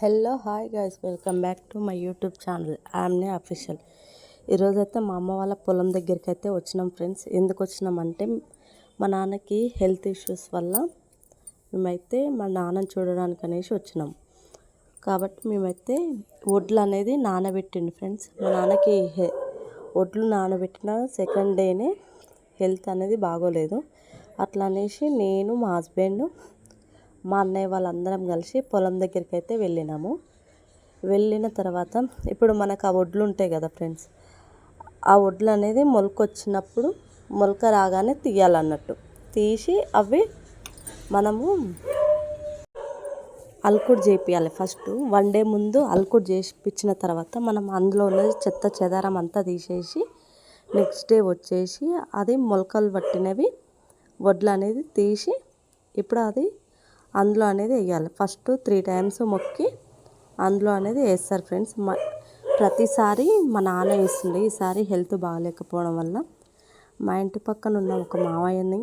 Hello hi guys welcome back to my YouTube channel Amne official ఈరోజైతే మా అమ్మ వాళ్ళ పొలం దగ్గరికి అయితే వచ్చినాం ఫ్రెండ్స్ ఎందుకు వచ్చినామంటే మా నాన్నకి హెల్త్ ఇష్యూస్ వల్ల మేమైతే మా నాన్నని చూడడానికి అనేసి వచ్చినాం. కాబట్టి మేమైతే వడ్లు అనేది నానబెట్టిండు ఫ్రెండ్స్ మా నాన్నకి వడ్లు నానబెట్టిన సెకండ్ డేనే హెల్త్ అనేది బాగోలేదు. అట్లా అనేసి నేను మా హస్బెండ్ మా అన్నయ్య వాళ్ళందరం కలిసి పొలం దగ్గరికి అయితే వెళ్ళినాము. వెళ్ళిన తర్వాత ఇప్పుడు మనకు ఆ వడ్లు ఉంటాయి కదా ఫ్రెండ్స్ ఆ వడ్లు అనేది మొలక వచ్చినప్పుడు మొలక రాగానే తీయాలన్నట్టు. తీసి అవి మనము అల్కుడు చేపియాలి ఫస్ట్. వన్ డే ముందు అల్కుడు చేపించిన తర్వాత మనం అందులో ఉన్నది చెత్త చెదారం అంతా తీసేసి నెక్స్ట్ డే వచ్చేసి అది మొలకలు పట్టినవి వడ్లు అనేది తీసి ఇప్పుడు అది అందులో అనేది వేయాలి. ఫస్ట్ త్రీ టైమ్స్ మొక్కి అందులో అనేది వేస్తారు ఫ్రెండ్స్. ప్రతిసారి మా నాన్న వేస్తుండే ఈసారి హెల్త్ బాగాలేకపోవడం వల్ల. మా ఇంటి పక్కన ఉన్న ఒక మావయ్యని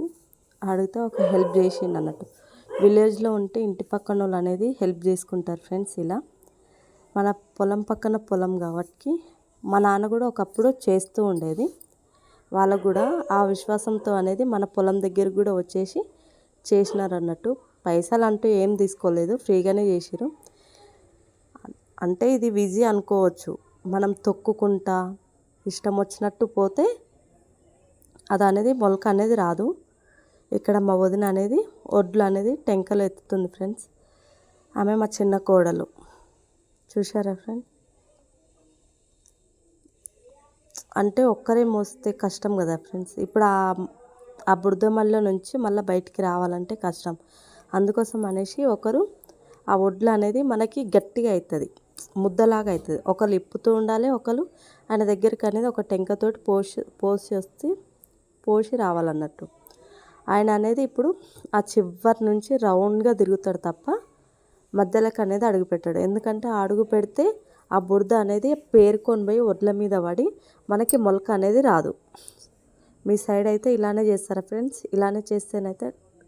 అడిగితే ఒక హెల్ప్ చేసిండు అన్నట్టు. విలేజ్లో ఉంటే ఇంటి పక్కన వాళ్ళు అనేది హెల్ప్ చేసుకుంటారు ఫ్రెండ్స్ ఇలా. మన పొలం పక్కన పొలం కాబట్టి మా నాన్న కూడా ఒకప్పుడు చేస్తూ ఉండేది. వాళ్ళకు కూడా ఆ విశ్వాసంతో అనేది మన పొలం దగ్గర కూడా వచ్చేసి చేసినారు అన్నట్టు. పైసలు అంటూ ఏం తీసుకోలేదు ఫ్రీగానే చేసిరు అంటే ఇది విజీ అనుకోవచ్చు. మనం తొక్కుకుంటా ఇష్టం వచ్చినట్టు పోతే అది అనేది మొలక అనేది రాదు. ఇక్కడ మా వదిన అనేది ఒడ్లు అనేది టెంకలు ఎత్తుతుంది ఫ్రెండ్స్. ఆమె మా చిన్న కోడలు. చూసారా ఫ్రెండ్? అంటే ఒక్కరే మోస్తే కష్టం కదా ఫ్రెండ్స్. ఇప్పుడు ఆ ఆ బురదమల్ల నుంచి మళ్ళీ బయటికి రావాలంటే కష్టం. అందుకోసం అనేసి ఒకరు ఆ వడ్లు అనేది మనకి గట్టిగా అవుతుంది ముద్దలాగా అవుతుంది ఒకరు ఇప్పుతూ ఉండాలి ఒకరు ఆయన దగ్గరికి అనేది ఒక టెంకతోటి పోసి పోసి వస్తే పోసి రావాలన్నట్టు. ఆయన అనేది ఇప్పుడు ఆ చివరి నుంచి రౌండ్గా తిరుగుతాడు తప్ప మధ్యలోకి అనేది అడుగు పెట్టాడు. ఎందుకంటే ఆ అడుగు పెడితే ఆ బురద అనేది పేరుకొని పోయి వడ్ల మీద పడి మనకి మొలక అనేది రాదు. మీ సైడ్ అయితే ఇలానే చేస్తారా ఫ్రెండ్స్? ఇలానే చేస్తేనైతే